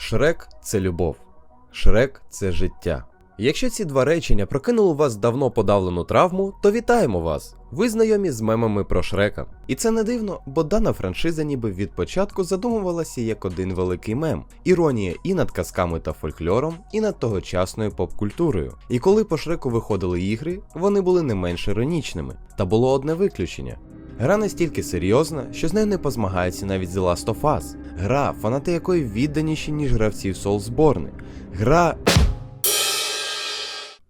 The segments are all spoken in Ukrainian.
Шрек це любов. Шрек це життя. Якщо ці два речення прокинули у вас давно подавлену травму, то вітаємо вас! Ви знайомі з мемами про Шрека. І це не дивно, бо дана франшиза ніби від початку задумувалася як один великий мем. Іронія і над казками та фольклором, і над тогочасною поп-культурою. І коли по Шреку виходили ігри, вони були не менш іронічними. Та було одне виключення. Гра настільки серйозна, що з нею не позмагається навіть The Last of Us. Гра, фанати якої відданіші, ніж гравці Soulsborne. Гра.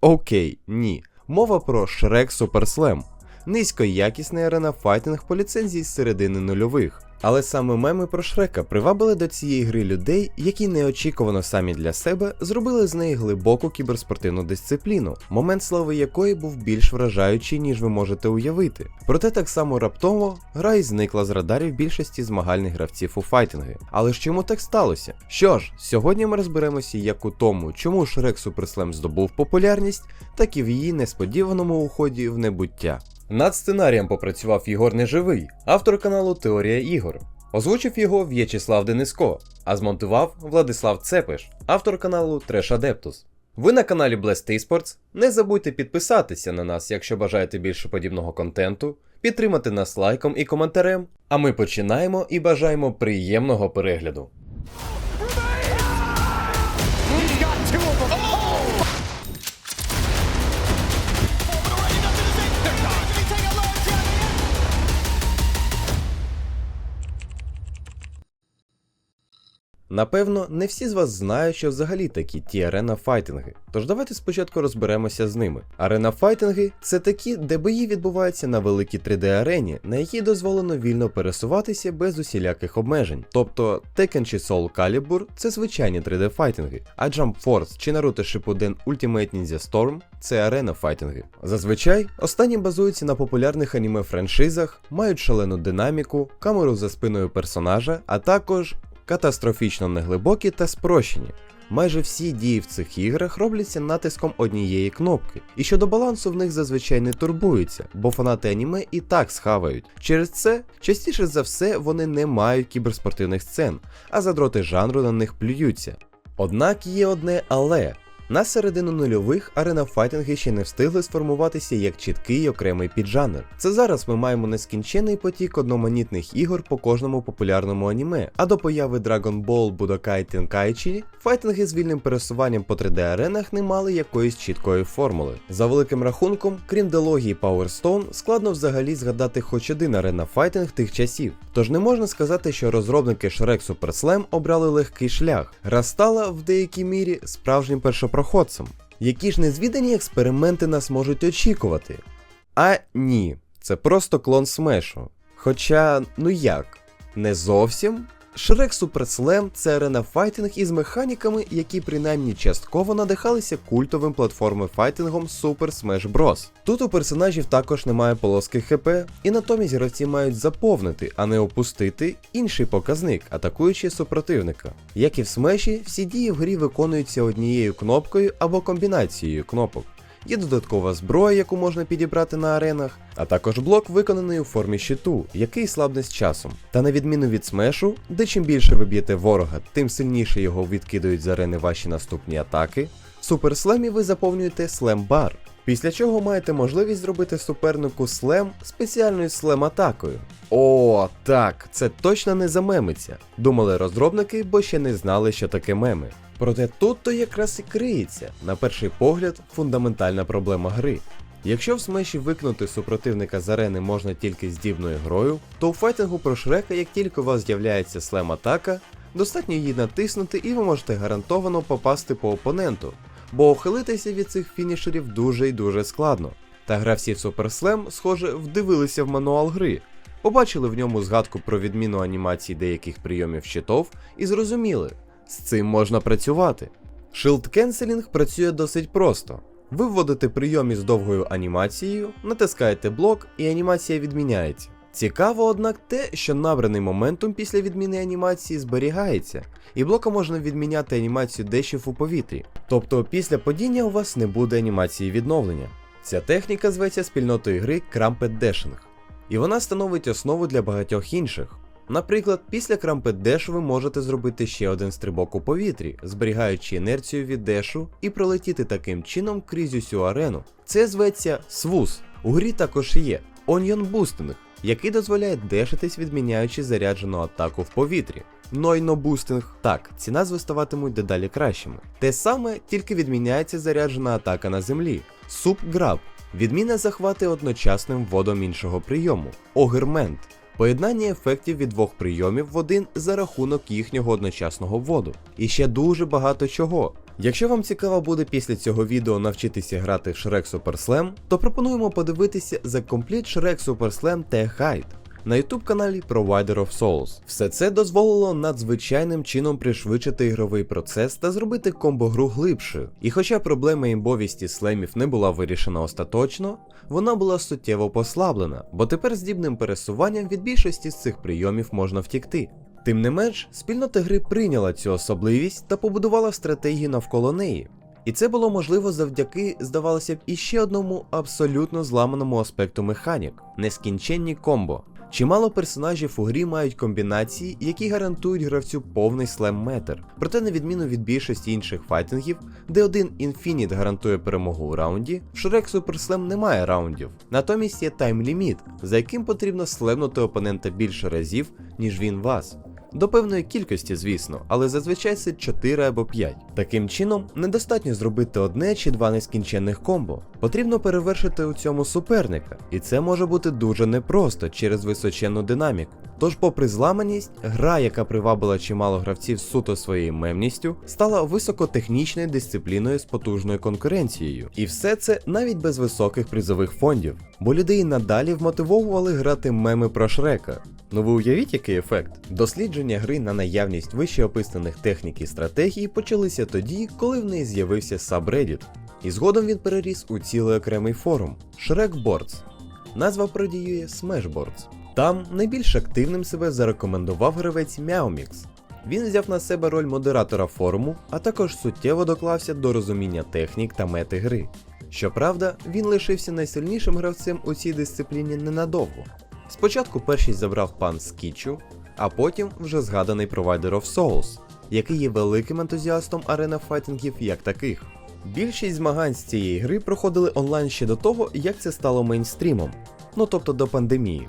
Окей, ні. Мова про Shrek Super Slam. Низькоякісний арена файтинг по ліцензії з середини нульових. Але саме меми про Шрека привабили до цієї гри людей, які неочікувано самі для себе зробили з неї глибоку кіберспортивну дисципліну, момент слави якої був більш вражаючий, ніж ви можете уявити. Проте так само раптово гра і зникла з радарів більшості змагальних гравців у файтинги. Але ж чому так сталося? Що ж, сьогодні ми розберемося як у тому, чому Шрек Slam здобув популярність, так і в її несподіваному уході в небуття. Над сценарієм попрацював Ігор Неживий, автор каналу Теорія ігор. Озвучив його В'ячеслав Дениско, а змонтував Владислав Цепиш, автор каналу Trash Adeptus. Ви на каналі Blast Esports. Не забудьте підписатися на нас, якщо бажаєте більше подібного контенту, підтримати нас лайком і коментарем. А ми починаємо і бажаємо приємного перегляду. Напевно, не всі з вас знають, що взагалі такі ті арена файтинги. Тож давайте спочатку розберемося з ними. Арена файтинги це такі, де бої відбуваються на великій 3D-арені, на якій дозволено вільно пересуватися без усіляких обмежень. Тобто Tekken чи Soul Calibur це звичайні 3D файтинги, а Jump Force чи Naruto Shippuden Ultimate Ninja Storm це арена файтинги. Зазвичай останні базуються на популярних аніме франшизах, мають шалену динаміку, камеру за спиною персонажа, а також катастрофічно неглибокі та спрощені. Майже всі дії в цих іграх робляться натиском однієї кнопки, і щодо балансу в них зазвичай не турбуються, бо фанати аніме і так схавають. Через це, частіше за все, вони не мають кіберспортивних сцен, а задроти жанру на них плюються. Однак є одне але. На середину нульових арена файтинги ще не встигли сформуватися як чіткий окремий піджанр. Це зараз ми маємо нескінчений потік одноманітних ігор по кожному популярному аніме. А до появи Dragon Ball Budokai Tenkaichi файтинги з вільним пересуванням по 3D-аренах не мали якоїсь чіткої формули. За великим рахунком, крім дилогії Power Stone, складно взагалі згадати хоч один арена файтинг тих часів. Тож не можна сказати, що розробники Shrek Super Slam обрали легкий шлях. Гра стала в деякій мірі справжнім першопроходцем. Які ж незвідані експерименти нас можуть очікувати? А ні, це просто клон смешу. Хоча, ну як, не зовсім. Super Slam – це арена файтинг із механіками, які принаймні частково надихалися культовим платформи файтингом Super Smash Bros. Тут у персонажів також немає полоски ХП, і натомість гравці мають заповнити, а не опустити інший показник, атакуючи супротивника. Як і в смеші, всі дії в грі виконуються однією кнопкою або комбінацією кнопок. Є додаткова зброя, яку можна підібрати на аренах, а також блок виконаний у формі щиту, який слабне з часом. Та на відміну від смешу, де чим більше ви б'єте ворога, тим сильніше його відкидують з арени ваші наступні атаки, в суперслемі ви заповнюєте слем-бар. Після чого маєте можливість зробити супернику слем спеціальною слем-атакою. О, так, це точно не замемиться. Думали розробники, бо ще не знали, що таке меми. Проте тут то якраз і криється, на перший погляд, фундаментальна проблема гри. Якщо в смеші викнути супротивника з арени можна тільки здібною грою, то у файтингу про Шрека, як тільки у вас з'являється слем-атака, достатньо її натиснути і ви можете гарантовано попасти по опоненту, бо ухилитися від цих фінішерів дуже і дуже складно. Та гравці Slam, схоже, вдивилися в мануал гри, побачили в ньому згадку про відміну анімації деяких прийомів щитов і зрозуміли, з цим можна працювати. Shield Canceling працює досить просто. Ви вводите прийом із довгою анімацією, натискаєте блок і анімація відміняється. Цікаво, однак, те, що набраний моментум після відміни анімації зберігається, і блоком можна відміняти анімацію дешів у повітрі. Тобто після падіння у вас не буде анімації відновлення. Ця техніка зветься спільнотою гри Cramped Dashing, і вона становить основу для багатьох інших. Наприклад, після крампи деш ви можете зробити ще один стрибок у повітрі, зберігаючи інерцію від дешу і пролетіти таким чином крізь усю арену. Це зветься свус. У грі також є Onion Boosting, який дозволяє дешитись, відміняючи заряджену атаку в повітрі. Нойно бустинг. Так, ці назви ставатимуть дедалі кращими. Те саме, тільки відміняється заряджена атака на землі. Суп граб. Відміна захвати одночасним вводом іншого прийому. Огермент. Поєднання ефектів від двох прийомів в один за рахунок їхнього одночасного вводу. І ще дуже багато чого. Якщо вам цікаво буде після цього відео навчитися грати в Shrek Super Slam, то пропонуємо подивитися за компліт Shrek Super Slam Tech Guide на YouTube каналі Provider of Souls. Все це дозволило надзвичайним чином пришвидшити ігровий процес та зробити комбо-гру глибшою. І хоча проблема імбовісті слемів не була вирішена остаточно, вона була суттєво послаблена, бо тепер здібним пересуванням від більшості з цих прийомів можна втікти. Тим не менш, спільнота гри прийняла цю особливість та побудувала стратегію навколо неї. І це було можливо завдяки, здавалося б, іще одному абсолютно зламаному аспекту механік нескінченні комбо. Чимало персонажів у грі мають комбінації, які гарантують гравцю повний слем метр. Проте, на відміну від більшості інших файтингів, де один інфініт гарантує перемогу у раунді, в Шрек Супер Слем немає раундів. Натомість є тайм-ліміт, за яким потрібно слемнути опонента більше разів, ніж він вас. До певної кількості, звісно, але зазвичай це 4 або 5. Таким чином, недостатньо зробити одне чи два нескінченних комбо. Потрібно перевершити у цьому суперника, і це може бути дуже непросто через височенну динаміку. Тож, попри зламаність, гра, яка привабила чимало гравців суто своєю мемністю, стала високотехнічною дисципліною з потужною конкуренцією. І все це навіть без високих призових фондів, бо людей надалі вмотивовували грати меми про Шрека. Ну ви уявіть, який ефект? Дослідження гри на наявність вище описаних технік і стратегій почалися тоді, коли в неї з'явився subreddit. І згодом він переріс у цілий окремий форум Shrekboards. Назва пародіює Smashboards. Там найбільш активним себе зарекомендував гравець Мяумікс. Він взяв на себе роль модератора форуму, а також суттєво доклався до розуміння технік та мети гри. Щоправда, він лишився найсильнішим гравцем у цій дисципліні ненадовго. Спочатку першість забрав пан Скічу, а потім вже згаданий провайдер of Souls, який є великим ентузіастом арена файтингів як таких. Більшість змагань з цієї гри проходили онлайн ще до того, як це стало мейнстрімом, ну тобто до пандемії.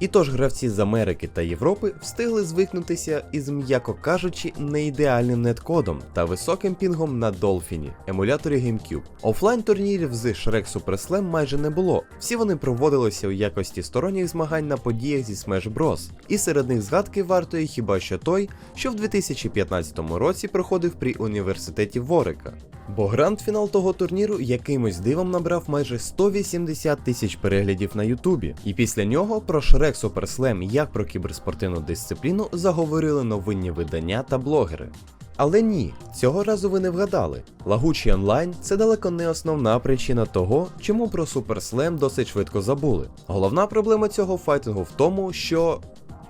І тож гравці з Америки та Європи встигли звикнутися із, м'яко кажучи, неідеальним неткодом та високим пінгом на Dolphin, емуляторі GameCube. Офлайн турнірів з Shrek Super Slam майже не було. Всі вони проводилися у якості сторонніх змагань на подіях зі Smash Bros. І серед них згадки вартої хіба що той, що в 2015 році проходив при університеті Ворика. Бо гранд-фінал того турніру якимось дивом набрав майже 180 тисяч переглядів на Ютубі, і після нього про Shrek Super Slam як про кіберспортивну дисципліну заговорили новинні видання та блогери. Але ні, цього разу ви не вгадали. Лагучий онлайн це далеко не основна причина того, чому про Slam досить швидко забули. Головна проблема цього файтингу в тому, що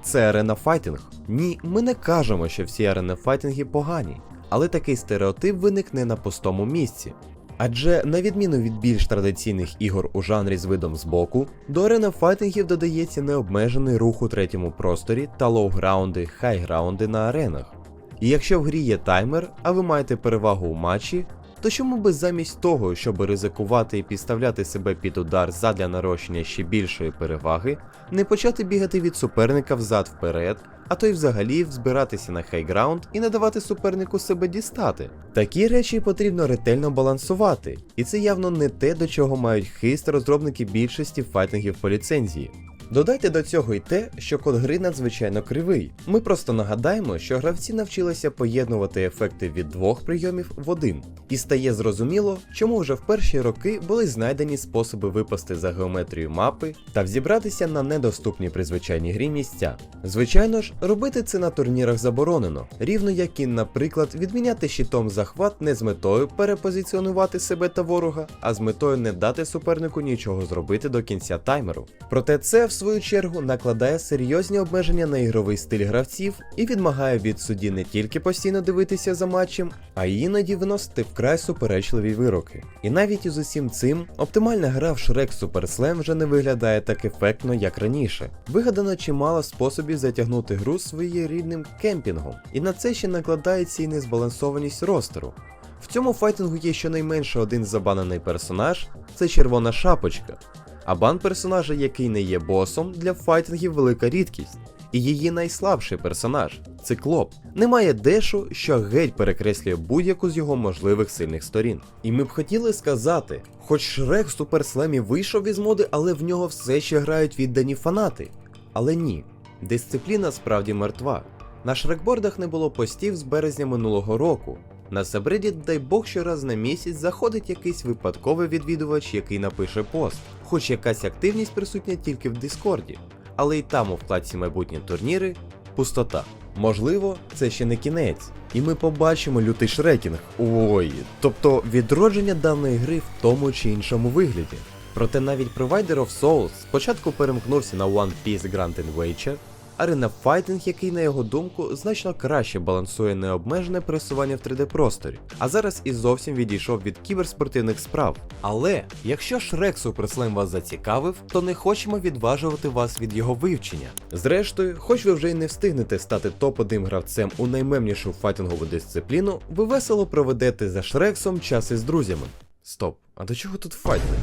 це арена файтинг. Ні, ми не кажемо, що всі арена файтинги погані, але такий стереотип виник не на пустому місці. Адже на відміну від більш традиційних ігор у жанрі з видом збоку, до арена файтингів додається необмежений рух у третьому просторі та лоу-граунди, хай-граунди на аренах. І якщо в грі є таймер, а ви маєте перевагу у матчі, то чому би замість того, щоб ризикувати і підставляти себе під удар задля нарощення ще більшої переваги, не почати бігати від суперника взад вперед, а то й взагалі збиратися на хайграунд і не давати супернику себе дістати. Такі речі потрібно ретельно балансувати, і це явно не те, до чого мають хист розробники більшості файтингів по ліцензії. Додайте до цього й те, що код гри надзвичайно кривий. Ми просто нагадаємо, що гравці навчилися поєднувати ефекти від двох прийомів в один, і стає зрозуміло, чому вже в перші роки були знайдені способи випасти за геометрію мапи та взібратися на недоступні при звичайній грі місця. Звичайно ж, робити це на турнірах заборонено, рівно як і, наприклад, відміняти щитом захват не з метою перепозиціонувати себе та ворога, а з метою не дати супернику нічого зробити до кінця таймеру. Проте це в свою чергу, накладає серйозні обмеження на ігровий стиль гравців і відмагає від судді не тільки постійно дивитися за матчем, а й іноді виносити вкрай суперечливі вироки. І навіть із усім цим оптимальна гра в Shrek Super Slam вже не виглядає так ефектно, як раніше. Вигадано чимало способів затягнути гру своєрідним кемпінгом, і на це ще накладається і незбалансованість ростеру. В цьому файтингу є щонайменше один забанений персонаж це червона шапочка. А бан персонажа, який не є босом, для файтингів велика рідкість. І її найслабший персонаж циклоп. Немає дешу, що геть перекреслює будь-яку з його можливих сильних сторін. І ми б хотіли сказати, хоч Шрек в Суперслемі вийшов із моди, але в нього все ще грають віддані фанати. Але ні, дисципліна справді мертва. На шрекбордах не було постів з березня минулого року. На Subreddit, дай Бог, що раз на місяць заходить якийсь випадковий відвідувач, який напише пост, хоч якась активність присутня тільки в Дискорді, але й там у вкладці майбутні турніри пустота. Можливо, це ще не кінець, і ми побачимо лютий шрекінг. Ой, тобто відродження даної гри в тому чи іншому вигляді. Проте навіть провайдер of Souls спочатку перемкнувся на One Piece Grand Adventure, Arena Fighting, який, на його думку, значно краще балансує необмежене пересування в 3D просторі, а зараз і зовсім відійшов від кіберспортивних справ. Але якщо Super Slam вас зацікавив, то не хочемо відважувати вас від його вивчення. Зрештою, хоч ви вже й не встигнете стати топ-1 гравцем у наймемнішу файтингову дисципліну, ви весело проведете за Шрексом час із друзями. Стоп, а до чого тут файтинг?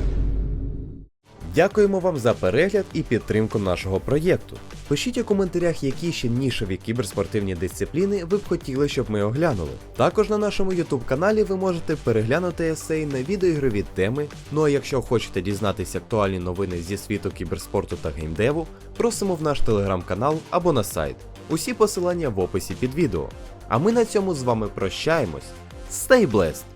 Дякуємо вам за перегляд і підтримку нашого проєкту. Пишіть у коментарях, які ще нішеві кіберспортивні дисципліни ви б хотіли, щоб ми оглянули. Також на нашому YouTube каналі ви можете переглянути есей на відеоігрові теми. Ну а якщо хочете дізнатися актуальні новини зі світу кіберспорту та геймдеву, просимо в наш телеграм-канал або на сайт. Усі посилання в описі під відео. А ми на цьому з вами прощаємось. Stay blessed!